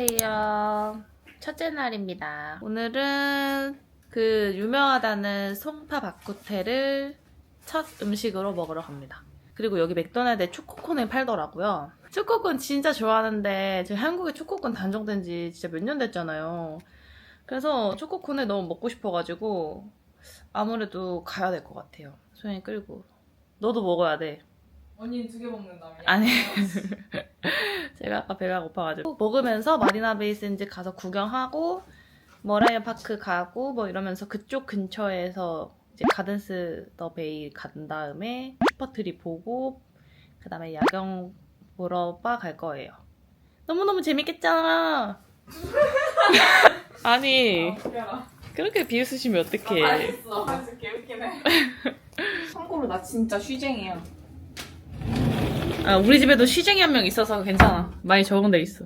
안녕하세요. 첫째 날입니다. 오늘은 그 유명하다는 송파 바쿠테를 첫 음식으로 먹으러 갑니다. 그리고 여기 맥도날드에 초코콘을 팔더라고요. 초코콘 진짜 좋아하는데 제가 한국에 초코콘 단종된 지 진짜 몇 년 됐잖아요. 그래서 초코콘을 너무 먹고 싶어가지고 아무래도 가야 될 것 같아요. 소연이 끌고. 너도 먹어야 돼. 언니는 두 개 먹는다며? 아니. 제가 아까 배가 고파가지고 먹으면서 마리나 베이센즈 가서 구경하고 머라이어 파크 가고 뭐 이러면서 그쪽 근처에서 이제 가든스 더 베이 간 다음에 슈퍼트리 보고 그 다음에 야경 보러 바 갈 거예요. 너무너무 재밌겠잖아. 아니 웃겨라. 그렇게 비웃으시면 어떡해. 알겠어. 알겠어. 개웃기네. 참고로 나 진짜 쉬쟁이야. 아, 우리 집에도 시쟁이 한 명 있어서 괜찮아. 많이 적응돼 있어.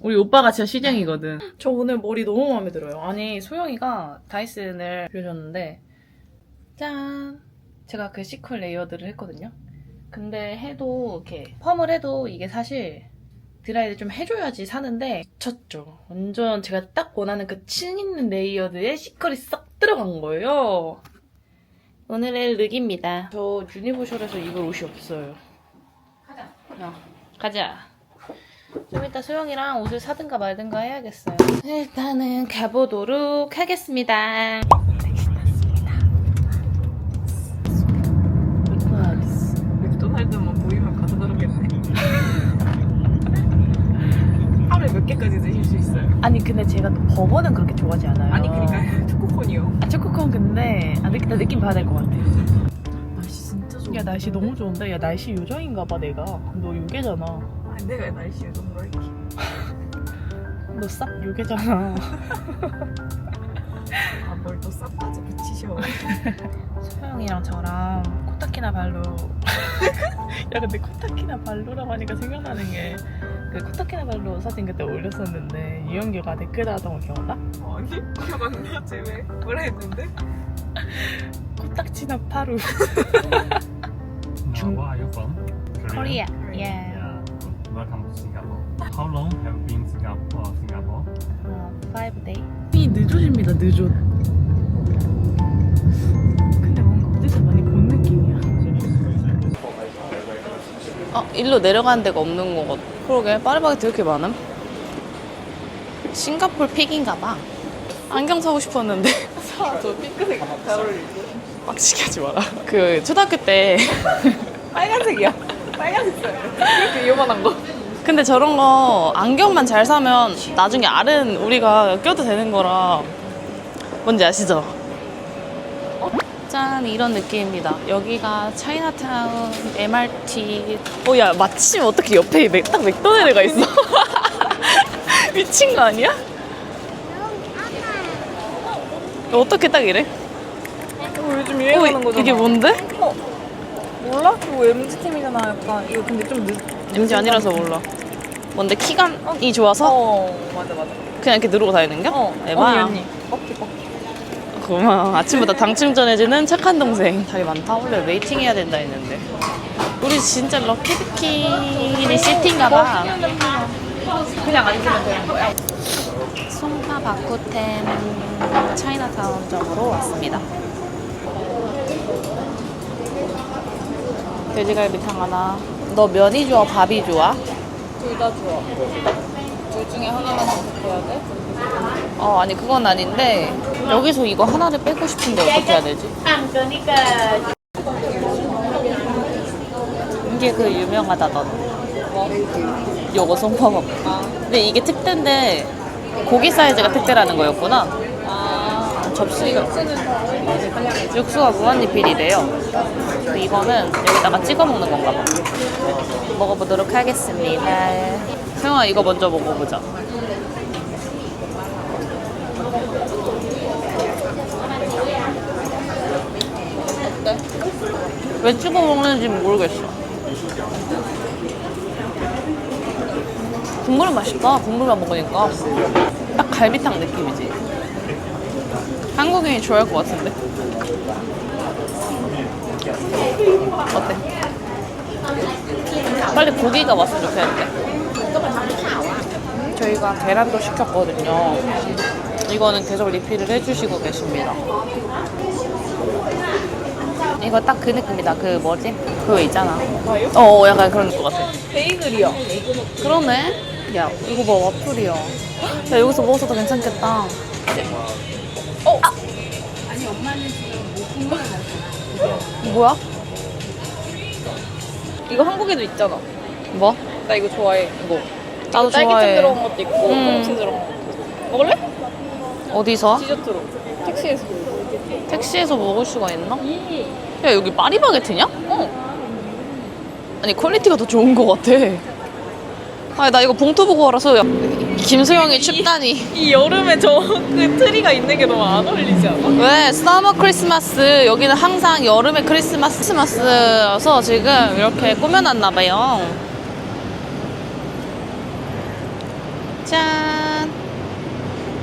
우리 오빠가 진짜 시쟁이거든. 저 오늘 머리 너무 마음에 들어요. 아니, 소영이가 다이슨을 빌려줬는데, 짠! 제가 그 시컬 레이어드를 했거든요. 근데 해도, 이렇게, 펌을 해도 이게 사실 드라이를 좀 해줘야지 사는데, 미쳤죠. 완전 제가 딱 원하는 그친 있는 레이어드에 시컬이 싹 들어간 거예요. 오늘의 룩입니다. 저 유니버셜에서 입을 옷이 없어요. 가자. 어, 가자. 좀 이따 소영이랑 옷을 사든가 말든가 해야겠어요. 일단은 가보도록 하겠습니다. 맥도날드. 맥도날드만 보이면 가서 그러겠네. 하루에 몇 개까지 드실 수 있어요? 아니 근데 제가 또 버거는 그렇게 좋아하지 않아요. 아니 그니까 초코콘이요. 아, 초코콘 근데 아, 느낌, 나 느낌 봐야 될 것 같아. 날씨 진짜 좋아. 야 날씨 너무 좋은데? 야 날씨 요정인가 봐 내가. 너 요괴잖아. 아, 내가 날씨 요즘 그럴게. 너싹 요괴잖아. 아 뭘 또 싹바지 붙이셔. 소영이랑 저랑 코타키나 발로 야 근데 코타키나 발로라고 하니까 생각나는 게 그 코타키나 발로 사진 그때 올렸었는데 유영규가 댓글 달았던 거 기억나? 아니 기억 안 나. 쟤왜 뭐라 했는데? 코딱지나 파루 Uh, where are you from? Korea. 예 Yeah. Welcome to Singapore. How long have you been Singapore? Singapore? 어, 5day 이 늦어집니다 늦어 근데 뭔가 어디서 많이 본 느낌이야 어 일로 내려가는 데가 없는 거 같아 그러게 파리바게트 이렇게 많음? 싱가폴 픽인가 봐 안경 사고 싶었는데 사저 핑크색 잘 어울리지. 빡치게 하지 마라 그 초등학교 때 빨간색이야. 빨간색 써요. 이렇게 요만한 거. 근데 저런 거 안경만 잘 사면 나중에 알은 우리가 껴도 되는 거라 뭔지 아시죠? 짠 이런 느낌입니다. 여기가 차이나타운 MRT. 어야 마침 어떻게 옆에 맥, 딱 맥도날드가 있어? 미친 거 아니야? 어떻게 딱 이래? 이거 요즘 유행하는 어, 거잖아. 이게 뭔데? 몰라? 이거 MZ템이잖아 약간 이거 근데 좀 늦... 왠지 아니라서 몰라. 뭔데 키감이 좋아서 어 맞아 맞아 그냥 이렇게 누르고 다니는 겨? 어 에바야. 언니 언니 뻑기 뻑기 고마워. 아침부터 당 충전해주는 착한 동생. 자리 많다. 원래 웨이팅 해야 된다 했는데. 우리 진짜 럭키 비키니 시티인가 봐. 그냥 앉으면 되는 거야 송파 바쿠텐 차이나타운점으로 왔습니다. 돼지갈비탕 하나. 너 면이 좋아, 밥이 좋아? 둘 다 좋아 둘 중에 하나만 선택해야 돼? 어, 아니 그건 아닌데 여기서 이거 하나를 빼고 싶은데 어떻게 해야 되지? 이게 그 유명하다던 뭐? 요거 송파밥. 근데 이게 특대인데 고기 사이즈가 특대라는 거였구나. 아 접시가 육수가 무한리필이래요. 이거는 여기다가 찍어 먹는 건가 봐. 먹어보도록 하겠습니다. 세영아 이거 먼저 먹어보자. 왜 찍어 먹는지 모르겠어. 국물은 맛있다. 국물만 먹으니까 딱 갈비탕 느낌이지. 한국인이 좋아할 것 같은데. 어때? 빨리 고기가 왔으면 좋겠는데. 저희가 계란도 시켰거든요. 이거는 계속 리필을 해주시고 계십니다. 이거 딱 그 느낌이다. 그 뭐지? 그거 있잖아. 어, 어, 약간 그런 것 같아. 베이글이요. 그러네. 야, 이거 봐, 와플이야. 야, 여기서 먹어도 괜찮겠다. 어? 아니, 엄마는 지금 뭐 뭐야? 이거 한국에도 있잖아. 뭐? 나 이거 좋아해. 이거. 나도 딸기잼 좋아해. 들어간 것도 있고 음. 크림치 들어간 것도 있고. 먹을래? 어디서? 디저트로. 택시에서. 택시에서 먹을 수가 있나? 야, 여기 파리바게트냐? 어. 아니, 퀄리티가 더 좋은 것 같아. 아, 나 이거 봉투 보고 알아서. 야, 김소영이 춥다니. 이 여름에 저 그 트리가 있는 게 너무 안 어울리지 않아? 왜? 서머 크리스마스. 여기는 항상 여름에 크리스마스, 크리스마스여서 지금 이렇게 꾸며놨나봐요. 짠.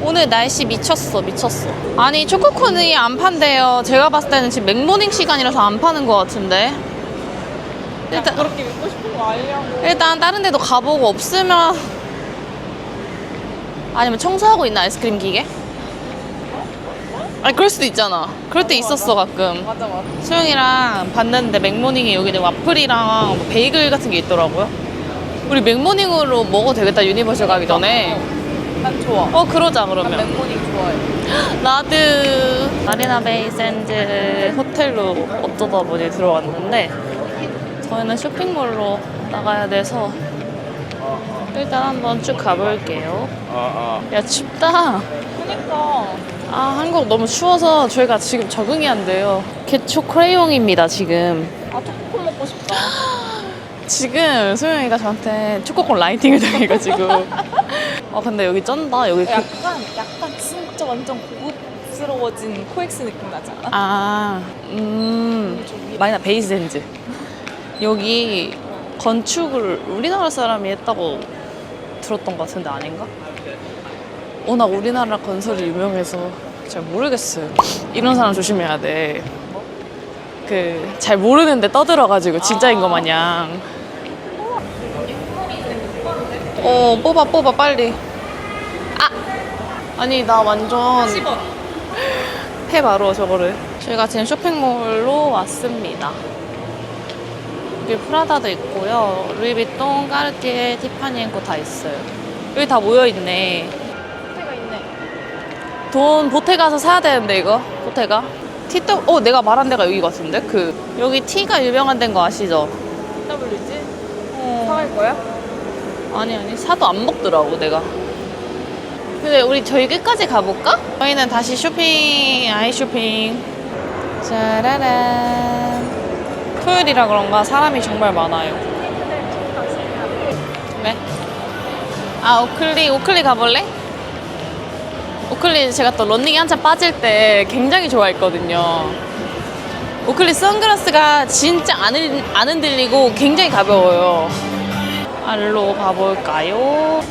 오늘 날씨 미쳤어, 미쳤어. 아니, 초코콘이 안 판대요. 제가 봤을 때는 지금 맥모닝 시간이라서 안 파는 것 같은데. 일단, 그렇게 믿고 싶은 거 알려고. 일단 다른 데도 가보고 없으면 아니면 청소하고 있나 아이스크림 기계? 아니 그럴 수도 있잖아 그럴 때 있었어 가끔 맞아 맞아. 소영이랑 봤는데 맥모닝에 여기 와플이랑 뭐 베이글 같은 게 있더라고요 우리 맥모닝으로 먹어도 되겠다 유니버셜 가기 전에 난 좋아. 어 그러자 난 그러면 맥모닝 좋아해. 나드 마리나 베이 샌즈 호텔로 어쩌다 보니 들어왔는데 저희는 쇼핑몰로 나가야 돼서 일단 한번 쭉 가볼게요. 야 춥다. 그니까. 아 한국 너무 추워서 저희가 지금 적응이 안 돼요. 개초 크레용입니다 지금. 아 초코콘 먹고 싶다. 지금 소영이가 저한테 초코콘 라이팅을 당해가지고. 아 근데 여기 쩐다 여기 그. 약간 약간 진짜 완전 고급스러워진 코엑스 느낌 나지 않아? 아, 음, 마이나 베이센즈. 여기 건축을 우리나라 사람이 했다고 들었던 것 같은데 아닌가? 워낙 우리나라 건설이 유명해서 잘 모르겠어요. 이런 사람 조심해야 돼. 그, 잘 모르는데 떠들어가지고 진짜인 거 마냥. 어, 뽑아, 뽑아, 빨리. 아! 아니, 나 완전. 10원. 해 바로 저거를 저희가 지금 쇼핑몰로 왔습니다 여기 프라다도 있고요 루이비통, 까르띠에, 티파니 앤코 다 있어요 여기 다 모여있네 호텔가 있네. 돈 보태 가서 사야 되는데 이거 보태가 티또 어 내가 말한 데가 여기 같은데 그 여기 티가 유명한 데인 거 아시죠? WG? 어. 사갈 거야? 아니 아니 사도 안 먹더라고 내가 근데 우리 저희 끝까지 가볼까? 저희는 다시 쇼핑 아이 쇼핑 짜라란 토요일이라 그런가 사람이 정말 많아요 왜? 아 오클리 오클리 가볼래? 오클리 제가 또 런닝에 한참 빠질 때 굉장히 좋아했거든요 오클리 선글라스가 진짜 안, 흔- 안 흔들리고 굉장히 가벼워요 알로 가볼까요?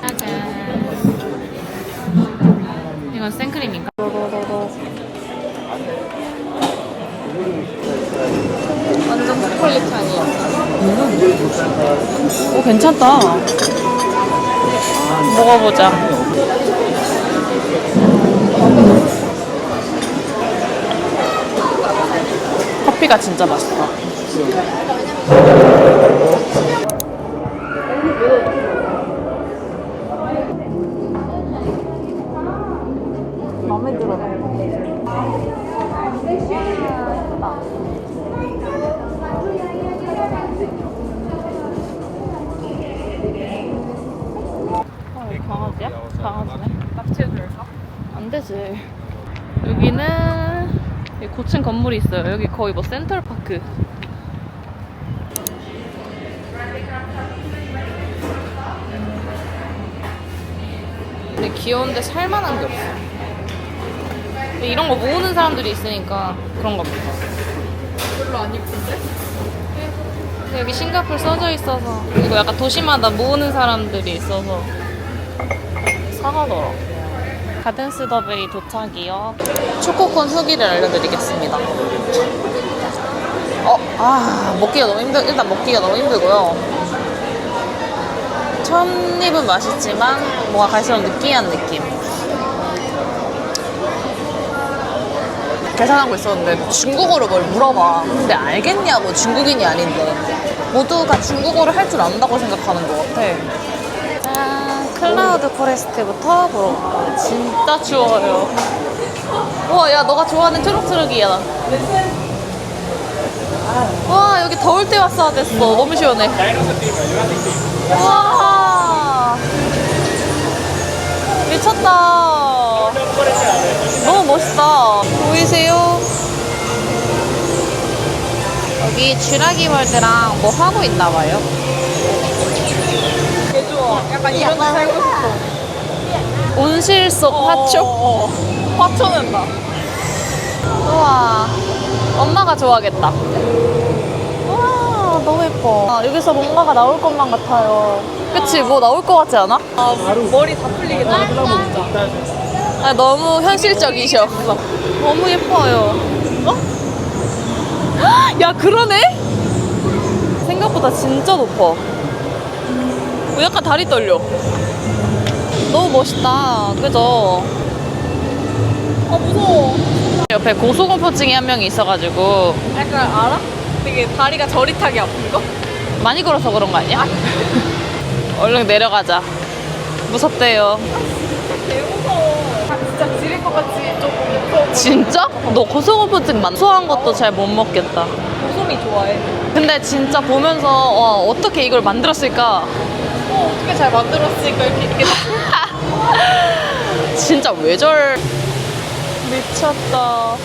짜잔. 이건 생크림인가? 완전 초콜릿 향이야. 오, 괜찮다. 먹어보자. 커피가 진짜 맛있다. 마음에 들어. 강아지야? 강아지네. 납치해줄까? 안 되지. 여기는 여기 고층 건물이 있어요. 여기 거의 뭐 센트럴파크. 귀여운데 살만한 게 없어. 이런 거 모으는 사람들이 있으니까 그런가 보다. 별로 안 이쁜데? 근데 여기 싱가폴 써져 있어서 그리고 약간 도시마다 모으는 사람들이 있어서 사가더라. 가든스 더베이 도착이요. 초코콘 후기를 알려드리겠습니다. 어, 아, 먹기가 너무 힘들, 일단 먹기가 너무 힘들고요. 첫 입은 맛있지만 뭔가 갈수록 느끼한 느낌. 계산하고 있었는데 중국어로 뭘 물어봐. 근데 알겠냐고 중국인이 아닌데. 모두가 중국어를 할 줄 안다고 생각하는 것 같아. 짠, 클라우드 포레스트부터 보러 갈게요. 진짜 추워요. 우와, 야, 너가 좋아하는 트럭트럭이야. 와, 여기 더울 때 왔어야 됐어. 너무 시원해. 와, 보이세요? 여기 쥐라기 월드랑 뭐 하고 있나 봐요. 개 좋아. 약간 이런 데 살고 싶어. 온실 속 화초? 어, 어. 화초 낸다. 우와. 엄마가 좋아하겠다. 와, 너무 예뻐. 아, 여기서 뭔가가 나올 것만 같아요. 그치, 뭐 나올 것 같지 않아? 아, 머리 다 풀리겠다. 진짜. 아, 너무 현실적이셔. 너무 예뻐요. 어? 야, 그러네? 생각보다 진짜 높아. 어, 약간 다리 떨려. 너무 멋있다. 그죠? 아, 무서워. 옆에 고소공포증이 한 명이 있어가지고 약간 알아? 되게 다리가 저릿하게 아픈 거? 많이 걸어서 그런 거 아니야? 얼른 내려가자. 무섭대요. 개 무서워. 아, 진짜 지릴 것 같이 조금 무서워. 진짜? 너 고소공포증 많 소한 것도 잘 못 먹겠다. 고소미 좋아해. 근데 진짜 보면서 와, 어떻게 이걸 만들었을까? 어, 어떻게 잘 만들었을까 이렇게 있게 진짜 외절 미쳤다.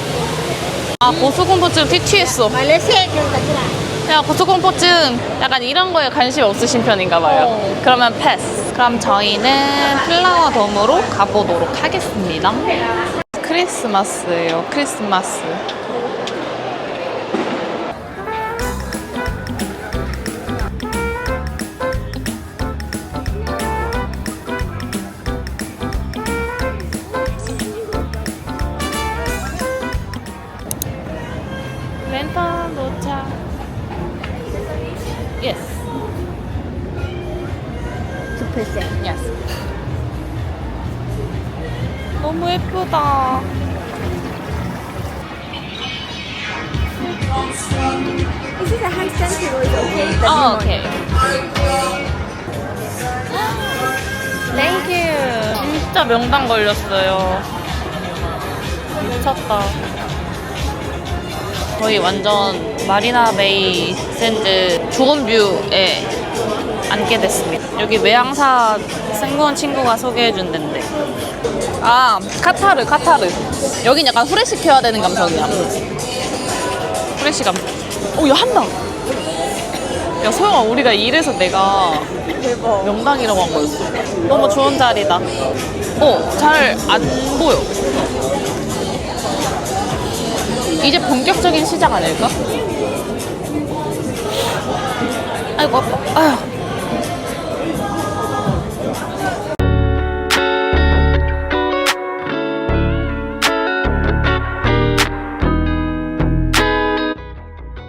아 고소공포증 TT했어. 야 고소공포증 약간 이런 거에 관심 없으신 편인가 봐요. 어. 그러면 패스. 그럼 저희는 플라워 돔으로 가보도록 하겠습니다. 크리스마스예요. 크리스마스. 예쁘다. This is a high sensible, it's okay. 아, 오케이. 땡큐. 진짜 명당 걸렸어요. 미쳤다. 거의 완전 마리나 베이 샌드 좋은 뷰에 앉게 됐습니다. 여기 외항사 생구원 친구가 소개해준 데인데. 아, 카타르, 카타르. 여긴 약간 후레쉬 켜야 되는 감성이야. 후레쉬 감성. 오, 야, 한다. 야, 소영아, 우리가 이래서 내가 대박. 명당이라고 한 거였어. 너무 좋은 자리다. 어, 잘 안 보여. 이제 본격적인 시작 아닐까? 아이고, 아파. 아휴.